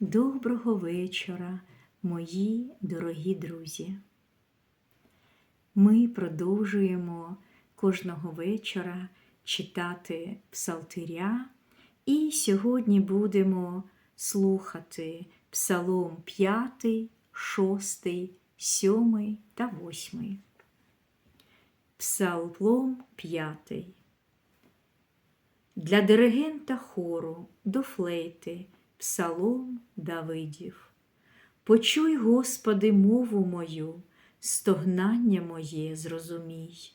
Доброго вечора, мої дорогі друзі. Ми продовжуємо кожного вечора читати псалтиря, і сьогодні будемо слухати Псалом 5, 6, 7 та 8. Псалом 5. Для диригента хору до флейти Псалом Давидів. Почуй, Господи, мову мою, стогнання моє зрозумій.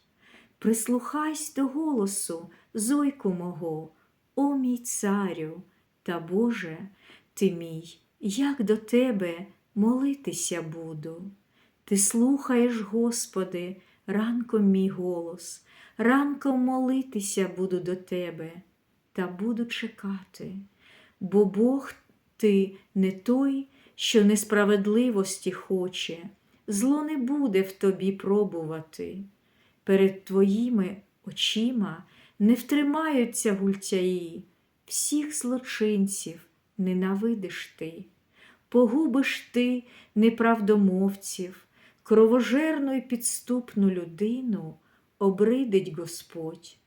Прислухайсь до голосу, зойку мого, о мій царю, та Боже, ти мій, як до Тебе молитися буду. Ти слухаєш, Господи, ранком мій голос, ранком молитися буду до Тебе, та буду чекати бо Бог ти не той, що несправедливості хоче, зло не буде в тобі пробувати. Перед твоїми очима не втримаються гультяї, всіх злочинців ненавидиш ти, погубиш ти неправдомовців, кровожерну й підступну людину обридить Господь.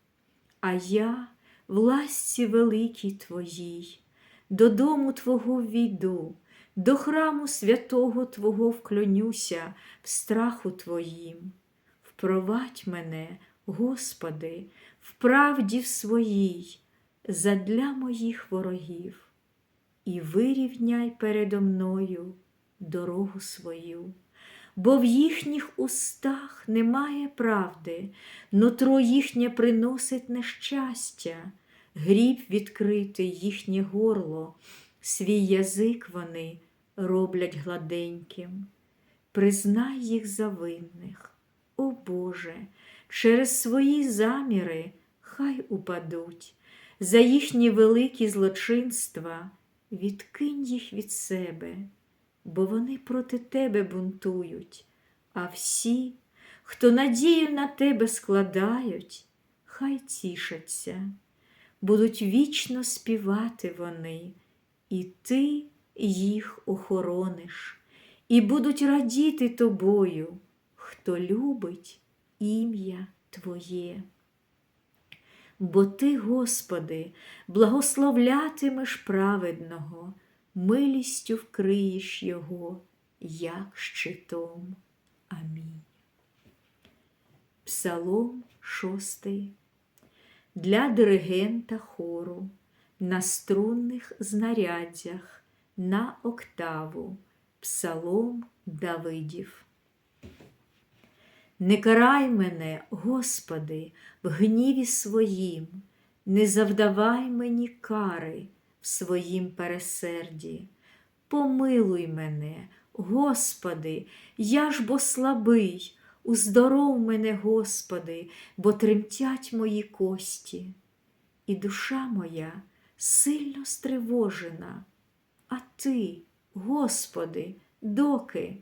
А я, власті великій твоїй, додому Твого війду, до храму святого Твого вклонюся в страху Твоїм. Впровадь мене, Господи, в правді в своїй, задля моїх ворогів, і вирівняй передо мною дорогу свою. Бо в їхніх устах немає правди, нутро їхнє приносить нещастя гріб відкрити їхнє горло, свій язик вони роблять гладеньким. Признай їх за винних, о Боже, через свої заміри хай упадуть, за їхні великі злочинства відкинь їх від себе, бо вони проти тебе бунтують, а всі, хто надію на тебе складають, хай тішаться будуть вічно співати вони, і ти їх охорониш, і будуть радіти тобою, хто любить ім'я Твоє. Бо ти, Господи, благословлятимеш праведного, милістю вкриєш Його, як щитом. Амінь. Псалом шостий для диригента хору на струнних знаряддях на октаву Псалом Давидів. Не карай мене, Господи, в гніві своїм, не завдавай мені кари в своїм пересерді. Помилуй мене, Господи, я ж бо слабий, Уздоров мене, Господи, бо тремтять мої кості, і душа моя сильно стривожена, а Ти, Господи, доки,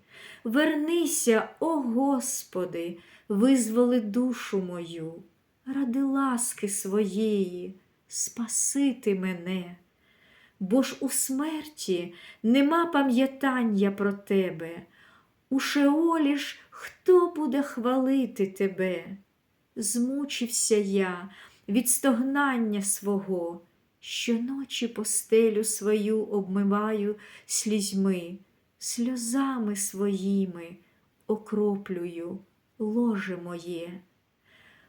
вернися, о Господи, визволи душу мою, ради ласки своєї, спасити мене, бо ж у смерті нема пам'ятання про Тебе, у Шеолі ж Хто буде хвалити тебе? Змучився я від стогнання свого, щоночі постелю свою обмиваю слізьми, сльозами своїми окроплюю ложе моє.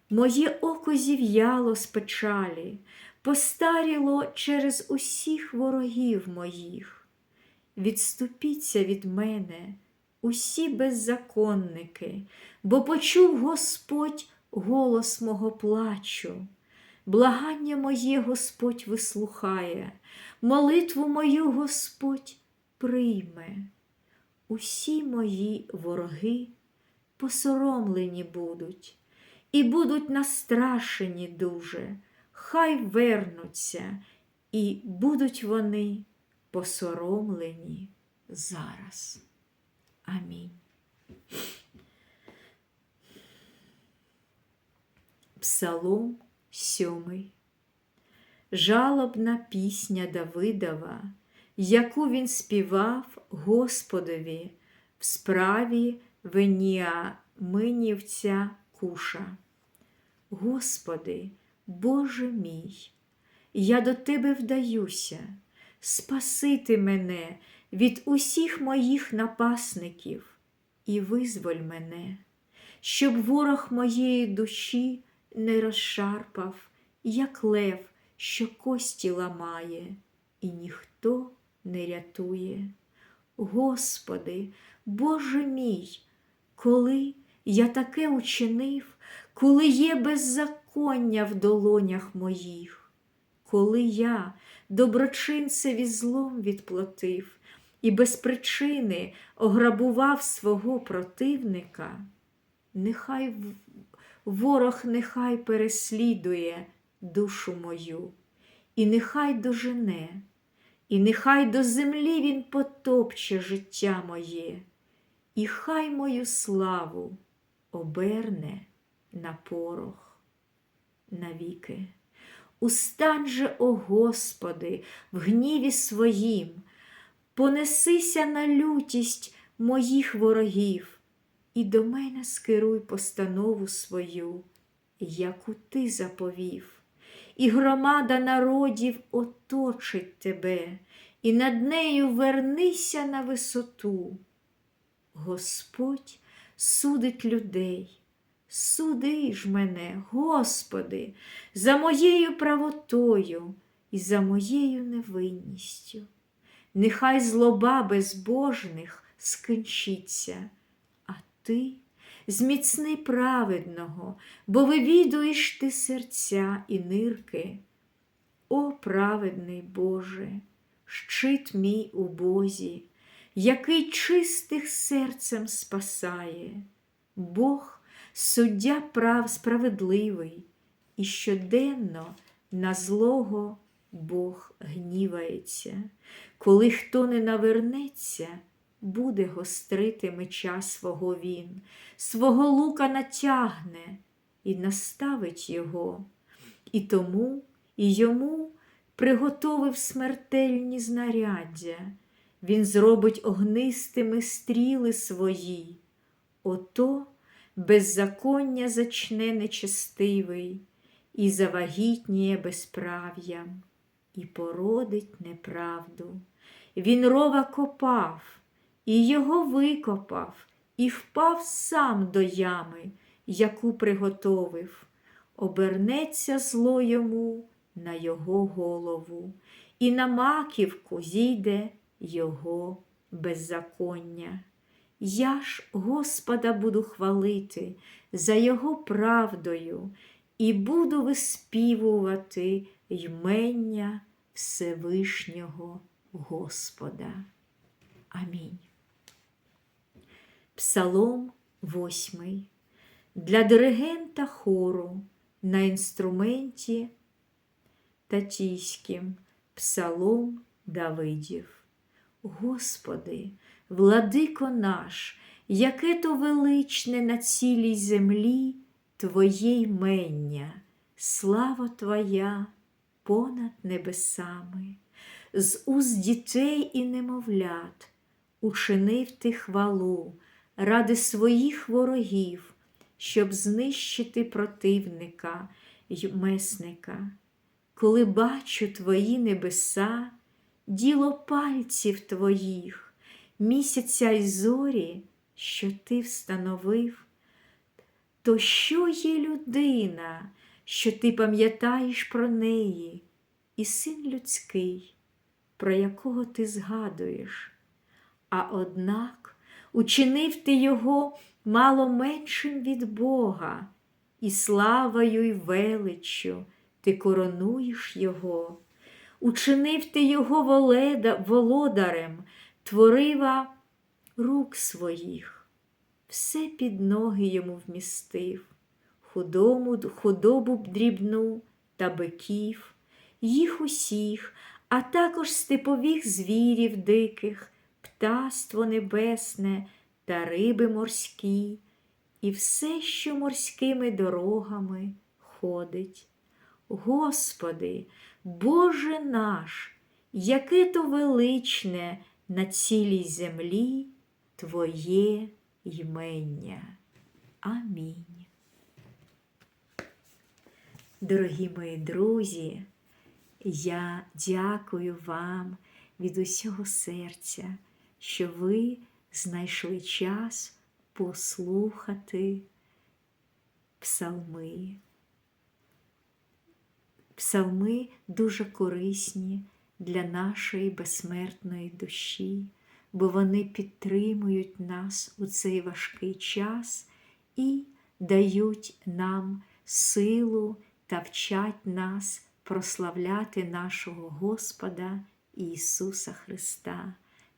Моє око зів'яло з печалі, постаріло через усіх ворогів моїх. Відступіться від мене усі беззаконники, бо почув Господь голос мого плачу. Благання моє Господь вислухає, молитву мою Господь прийме. Усі мої вороги посоромлені будуть і будуть настрашені дуже, хай вернуться, і будуть вони посоромлені зараз. Амінь. Псалом сьомий. Жалобна пісня Давидова, яку він співав Господові в справі Веніаминівця Куша. Господи, Боже мій, я до Тебе вдаюся, спасити мене від усіх моїх напасників і визволь мене, щоб ворог моєї душі не розшарпав, як лев, що кості ламає, і ніхто не рятує. Господи, Боже мій, коли я таке учинив, коли є беззаконня в долонях моїх, коли я доброчинцеві злом відплатив і без причини ограбував свого противника, нехай ворог нехай переслідує душу мою, і нехай дожене, і нехай до землі він потопче життя моє, і хай мою славу оберне на порох навіки. Устань же, о Господи, в гніві своїм, понесися на лютість моїх ворогів, і до мене скеруй постанову свою, яку ти заповів, і громада народів оточить тебе, і над нею вернися на висоту. Господь судить людей. Суди ж мене, Господи, за моєю правотою і за моєю невинністю. Нехай злоба безбожних скінчиться, а ти зміцни праведного, бо вивідуєш ти серця і нирки. О, праведний Боже, щит мій у Бозі, який чистих серцем спасає, Бог суддя прав справедливий, і щоденно на злого Бог гнівається. Коли хто не навернеться, буде гострити меча свого він, свого лука натягне і наставить його, і тому і йому приготовив смертельні знаряддя. Він зробить огнистими стріли свої. Ото беззаконня зачне нечестивий, і завагітніє безправ'ям, і породить неправду. Він рова копав, і його викопав, і впав сам до ями, яку приготовив. Обернеться зло йому на його голову, і на маківку зійде його беззаконня. Я ж Господа буду хвалити за Його правдою і буду виспівувати ймення Всевишнього Господа. Амінь. Псалом восьмий. Для диригента хору на інструменті татійським Псалом Давидів. Господи, владико наш, яке то величне на цілій землі Твоє ймення, слава Твоя понад небесами, з уст дітей і немовлят учинив ти хвалу ради своїх ворогів, щоб знищити противника й месника. Коли бачу Твої небеса, діло пальців Твоїх, місяця й зорі, що Ти встановив, то що є людина, що ти пам'ятаєш про неї, і син людський, про якого ти згадуєш, а однак учинив ти його мало меншим від Бога, і славою й величчю ти коронуєш його, учинив ти його володарем, творива рук своїх, все під ноги йому вмістив, худому, худобу дрібну та биків, їх усіх, а також степових звірів диких, птаство небесне та риби морські, і все, що морськими дорогами ходить. Господи, Боже наш, яке то величне на цілій землі Твоє ймення. Амінь. Дорогі мої друзі, я дякую вам від усього серця, що ви знайшли час послухати псалми. Псалми дуже корисні для нашої безсмертної душі, бо вони підтримують нас у цей важкий час і дають нам силу та вчать нас прославляти нашого Господа Ісуса Христа.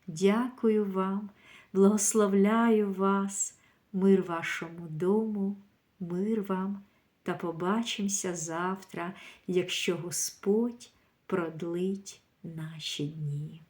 Дякую вам, благословляю вас, мир вашому дому, мир вам та побачимося завтра, якщо Господь продлить наші дні.